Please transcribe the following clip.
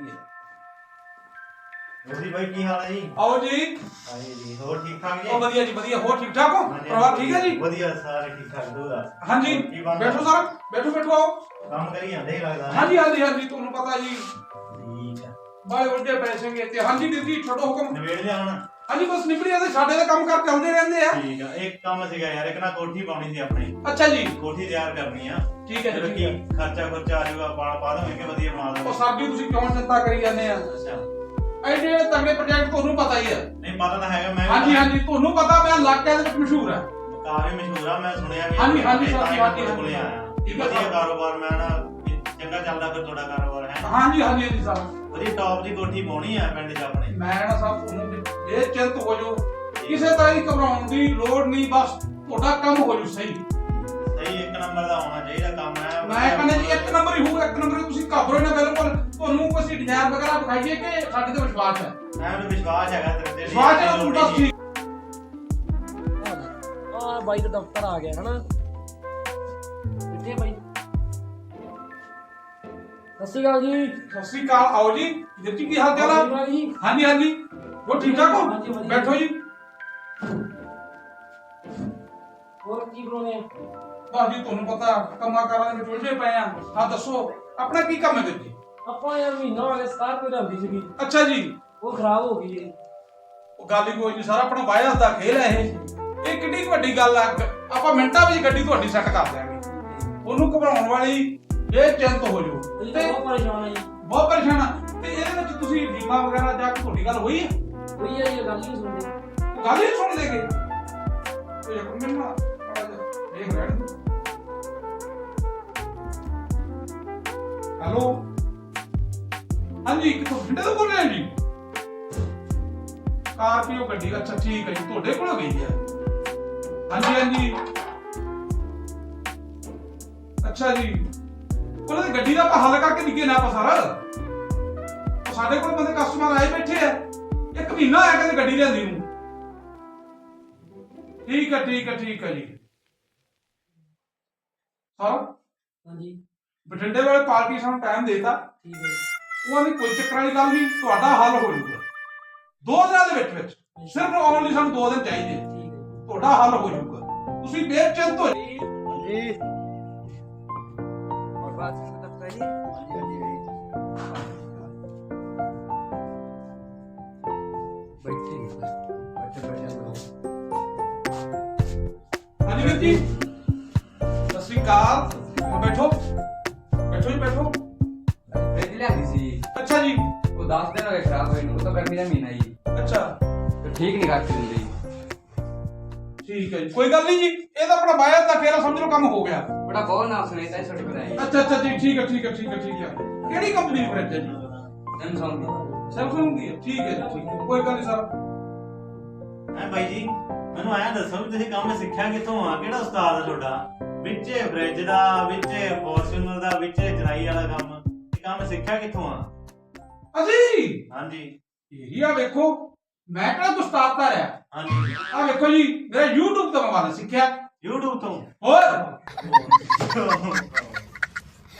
ਕੀ ਹੈ ਉਹਦੀ ਬਾਈ ਕੀ ਹਾਲ ਹੈ ਜੀ? ਆਓ ਜੀ। ਹਾਂਜੀ ਜੀ ਹੋਰ ਠੀਕ ਠਾਕ ਜੀ? ਉਹ ਵਧੀਆ ਜੀ ਵਧੀਆ। ਹੋਰ ਠੀਕ ਠਾਕ ਹੋ? ਹਾਂਜੀ, ਪਰਿਵਾਰ ਠੀਕ ਹੈ ਜੀ? ਵਧੀਆ ਸਾਰੇ ਠੀਕ ਠਾਕ ਦੋ ਦਾ ਹਾਂਜੀ। ਕੀ ਬਣਦਾ? ਬੈਠੋ ਸਰ ਬੈਠੋ ਬੈਠੋ ਆਓ। ਕੰਮ ਕਰੀ ਜਾਂਦੇ ਹੀ ਲੱਗਦਾ ਹਾਂਜੀ ਹਾਂਜੀ ਹਾਂਜੀ ਤੁਹਾਨੂੰ ਪਤਾ ਜੀ। ਠੀਕ ਹੈ। ਬਾਏ ਉਲਟੇ ਪੈਸੇਗੇ ਤੇ ਹਾਂਜੀ ਜੀ ਛੋਟੋ ਹੁਕਮ। ਨਵੇੜ ਲਿਆ ਹੁਣ। ਹਾਂਜੀ ਬਸ ਨਿਬੜੀ ਜਾਂਦੇ ਸਾਡੇ ਦਾ ਕੰਮ ਕਰ ਚੱਲਦੇ ਰਹਿੰਦੇ ਆ। ਠੀਕ ਆ ਇੱਕ ਕੰਮ ਸੀਗਾ ਯਾਰ ਇੱਕ ਨਾ ਕੋਠੀ ਪਾਉਣੀ ਸੀ ਆਪਣੀ। ਅੱਛਾ ਜੀ। ਕੋਠੀ ਤਿਆਰ ਕਰਨੀ ਆ। ਠੀਕ ਹੈ ਜੀ ਕੀ ਠੀਕ ਹੈ। ਖਰਚਾ ਖਰਚਾ ਆ ਜਾਊਗਾ ਪਾ ਪਾ ਦੋਗੇ ਕਿ ਵਧੀਆ ਬਣਾ ਉਹ ਸਰ ਜੀ ਤੁਸੀਂ ਕਿਉਂ ਚਿੰਤਾ ਕਰੀ ਜਾਂਦੇ ਆ? ਅੱਛਾ। ਐਡੇ ਤਗੜੇ ਪ੍ਰੋਜੈਕਟ ਤੁਹਾਨੂੰ ਪਤਾ ਹੀ ਹੈ ਨਹੀਂ ਪਤਾ ਤਾਂ ਹੈਗਾ ਮੈਂ ਹਾਂਜੀ ਹਾਂਜੀ ਤੁਹਾਨੂੰ ਪਤਾ ਮੈਂ ਇਲਾਕੇ ਦੇ ਵਿੱਚ ਮਸ਼ਹੂਰ ਆ। ਕਾਫੀ ਮਸ਼ਹੂਰ ਆ ਮੈਂ ਸੁਣਿਆ ਵੀ ਹਾਂਜੀ, ਹਾਂਜੀ, ਤਾਂ ਹੀ ਹਾਂਜੀ, ਤੁਹਾਡੇ ਕੋਲੇ ਆਇਆ। ਠੀਕ ਹੈ ਵਧੀਆ ਸਰ। ਕਾਰੋਬਾਰ ਮੈਂ ਨਾ ਚੰਗਾ ਚੱਲਦਾ ਫਿਰ ਤੁਹਾਡਾ ਕਾਰੋਬਾਰ ਹੈ। ਹਾਂਜੀ ਹਾਂਜੀ ਹਾਂਜੀ ਸਰ। ਵਧੀਆ ਟੌਪ ਦੀ ਕੋਠੀ ਪਾਉਣੀ ਆ ਪਿੰਡ 'ਚ ਆਪਣੇ। ਮੈਂ ਨਾ ਸਭ ਤੁਹਾਨੂੰ ਕਿਸੇ ਤਰ੍ਹਾਂ ਦੀ ਘਬਰਾਉਣ ਦੀ ਲੋੜ ਨਹੀਂ ਬਸ ਤੁਹਾਡਾ ਕੰਮ ਹੋ ਜੂ ਸਹੀ। ਸਹੀ ਇੱਕ ਨੰਬਰ ਦਾ ਹੋਣਾ ਚਾਹੀਦਾ ਕੰਮ ਹੈ। ਮੈਂ ਕਹਿੰਦਾ ਜੀ ਇੱਕ ਨੰਬਰ ਹੀ ਹੋਊ ਇੱਕ ਨੰਬਰ ਹੀ ਤੁਸੀਂ ਘਬਰੋ ਨਾ ਬਿਲਕੁਲ। ਤੁਹਾਨੂੰ ਕੋਈ ਡਿਜ਼ਾਈਨ ਵਗੈਰਾ ਦਿਖਾਈਏ ਕਿ ਸਾਡੇ ਤੇ ਵਿਸ਼ਵਾਸ ਹੈ? ਮੈਨੂੰ ਵਿਸ਼ਵਾਸ ਹੈਗਾ ਤੇਰੇ ਤੇ। ਵਿਸ਼ਵਾਸ ਹੈ ਤੁਹਾਨੂੰ ਬਸ ਠੀਕ ਆ ਬਾਈ ਦਾ ਦਫ਼ਤਰ ਆ ਗਿਆ ਹਨਾ? ਕਿੱਥੇ ਬਾਈ? ਸਤਿ ਸ਼੍ਰੀ ਅਕਾਲ ਜੀ। ਸਤਿ ਸ੍ਰੀ ਅਕਾਲ। ਆਓ ਜੀ ਜੀ ਕੀ ਹਾਲ ਚਾਲ ਆ? ਹਾਂਜੀ ਹਾਂਜੀ ਉਹ ਠੀਕ ਠਾਕ ਹੋ। ਬੈਠੋ ਜੀ। ਕੀ ਬਣਾਉਣੇ ਆ? ਬਸ ਜੀ ਤੁਹਾਨੂੰ ਪਤਾ ਕੰਮਾਂ ਕਾਰਾਂ ਦੇ ਵਿੱਚ ਉਲਝੇ ਪਏ ਆ। ਹਾਂ ਦੱਸੋ ਆਪਣਾ ਕੀ ਕੰਮ ਹੈ ਵੀਰ ਜੀ? ਆਪਾਂ ਯਾਰ ਮਹੀਨਾ ਵਾਲੇ ਸਕਾਰਪੀਓ ਲਿਆਂਦੀ ਸੀਗੀ। ਅੱਛਾ ਜੀ। ਉਹ ਖਰਾਬ ਹੋ ਗਈ ਹੈ ਉਹ ਗੱਲ ਹੀ ਕੋਈ ਨਹੀਂ ਸਾਰਾ ਆਪਣਾ ਵਾਇਰਸ ਦਾ ਖੇਲ ਹੈ ਇਹ। ਇਹ ਕਿੰਨੀ ਕੁ ਵੱਡੀ ਗੱਲ ਆ ਆਪਾਂ ਮਿੰਟਾਂ ਵਿੱਚ ਗੱਡੀ ਤੁਹਾਡੀ ਸੈੱਟ ਕਰ ਦਿਆਂਗੇ। ਉਹਨੂੰ ਘਬਰਾਉਣ ਵਾਲੀ ਇਹ ਚਿੰਤ ਹੋ ਜੂ ਅਸੀਂ ਤੇ ਤਾਂ ਬਹੁਤ ਪਰੇਸ਼ਾਨ ਆ ਜੀ। ਬਹੁਤ ਪਰੇਸ਼ਾਨ ਆ। ਤੇ ਇਹਦੇ ਵਿੱਚ ਤੁਸੀਂ ਬੀਮਾ ਵਗੈਰਾ ਜਾਂ ਕੋਈ ਤੁਹਾਡੀ ਗੱਲ ਹੋਈ? ਹੈ ਕੋਈ ਇਹ ਗੱਲ ਨਹੀਂ ਸੁਣਦੇ। ਉਹ ਗੱਲ ਹੀ ਨਹੀਂ ਸੁਣ ਦੇਗੇ ਤੇ ਇੱਕ ਮਿੰਟ ਹੈਲੋ? ਹਾਂਜੀ ਕਿੱਥੋਂ ਫਿੰਡੇ ਤੋਂ ਬੋਲ ਰਹੇ ਜੀ? ਕਾਰ ਪੀਓ ਗੱਡੀ ਅੱਛਾ ਠੀਕ ਹੈ ਜੀ, ਤੁਹਾਡੇ ਕੋਲ ਗਈ ਹੈ। ਹਾਂਜੀ ਹਾਂਜੀ। ਅੱਛਾ ਜੀ। ਉਹਨਾਂ ਦੀ ਗੱਡੀ ਦਾ ਆਪਾਂ ਹੱਲ ਕਰਕੇ ਨਿੱਕੇ ਨਾ ਆਪਾਂ ਸਾਰਾ। ਉਹ ਸਾਡੇ ਕੋਲ ਬੰਦੇ ਕਸਟਮਰ ਆਏ ਬੈਠੇ ਆ। ਇੱਕ ਮਹੀਨਾ ਹੋਇਆ ਕਹਿੰਦੇ ਗੱਡੀ ਲਿਆਂਦੀ ਨੂੰ। ਠੀਕ ਹੈ ਠੀਕ ਹੈ ਠੀਕ ਹੈ ਜੀ। ਸਰ? ਹਾਂਜੀ। ਬਠਿੰਡੇ ਵਾਲੇ ਪਾਰਟੀ ਸਾਨੂੰ ਟਾਈਮ ਦੇਤਾ। ਠੀਕ ਹੈ ਉਹ ਆਂਦੀ ਕੋਈ ਚੱਕਰ ਵਾਲੀ ਗੱਲ ਨਹੀਂ ਤੁਹਾਡਾ ਹੱਲ ਹੋ ਜਾਊਗਾ ਦੋ ਦਿਨਾਂ ਦੇ ਵਿੱਚ ਵਿੱਚ ਸਿਰਫ ਆਉਣ ਲਈ ਸਾਨੂੰ ਦੋ ਦਿਨ ਚਾਹੀਦੇ। ਤੁਹਾਡਾ ਹੱਲ ਹੋ ਜਾਊਗਾ ਤੁਸੀਂ ਬੇਚਿੰਤ ਹੋ। ਜੀ ਜੀ। ਔਰ ਬਾਤ ਹਾਂਜੀ। ਵੀਰ ਜੀ। ਸਤਿ ਸ਼੍ਰੀ ਅਕਾਲ। ਬੈਠੋ। ਬੈਠੋ। ਜੀ ਬੈਠੋ ਫ੍ਰਿਜ ਲਿਆਂਦੀ ਸੀ। ਅੱਛਾ ਜੀ। ਉਹ 10 ਦਿਨ ਹੋ ਗਏ ਖਰਾਬ ਹੋਈ ਨੂੰ ਤਾਂ ਗਰਮੀ ਦਾ ਮਹੀਨਾ ਜੀ ਅੱਛਾ। ਤੇ ਠੀਕ ਨਹੀਂ ਕਰਕੇ ਦਿੰਦੇ। ਠੀਕ ਹੈ ਜੀ। ਕੋਈ ਗੱਲ ਨਹੀਂ ਜੀ ਇਹ ਤਾਂ ਆਪਣਾ ਬਾਇਆ ਦਾ ਫੇਰਾ ਸਮਝ ਲਓ ਕੰਮ ਹੋ ਗਿਆ। ਬੜਾ ਬਹੁਤ ਨਾਮ ਸੁਣਿਆ ਤਾਂ ਛੋਟੇ ਭਰਾ ਜੀ ਅੱਛਾ ਅੱਛਾ ਜੀ ਠੀਕ ਹੈ ਠੀਕ ਹੈ ਠੀਕ ਹੈ ਠੀਕ ਹੈ। ਕਿਹੜੀ ਕੰਪਨੀ ਦੀ ਫ੍ਰਿਜ ਹੈ ਜੀ? ਦਿਨ ਸੁਣ ਸੈਮਸੰਗ ਦੀ ਹੈ। ਠੀਕ ਹੈ ਠੀਕ ਹੈ। ਕੋਈ ਗੱਲ ਨਹੀਂ ਸਰ। ਹੈ ਬਾਈ ਜੀ ਮੈਨੂੰ ਆਇਆ ਦੱਸੋ ਵੀ ਤੁਸੀਂ ਕੰਮ ਸਿੱਖਿਆ ਕਿੱਥੋਂ ਆ? ਕਿਹੜਾ ਉਸਤਾਦ ਹੈ ਤੁਹਾਡਾ? ਵਿੱਚੇ ਫ੍ਰਿਜ ਦਾ ਵਿੱਚੇ ਫੋਰਚੂਨਰ ਦਾ ਵਿੱਚੇ ਚਰਾਈ ਵਾਲਾ ਕੰਮ। ਇਹ ਕੰਮ ਸਿੱਖਿਆ ਕਿੱਥੋਂ ਆ? ਅਸੀਂ ਹਾਂਜੀ। ਇਹ ਆ ਵੇਖੋ ਮੈਂ ਕਿਹੜਾ ਗੁਸਤਾਦ ਤਾਂ ਰਿਹਾ ਹਾਂਜੀ। ਆ ਵੇਖੋ ਜੀ ਮੇਰਾ YouTube ਤੋਂ ਮੈਂ ਸਿੱਖਿਆ। YouTube ਤੋਂ? ਹੋਰ।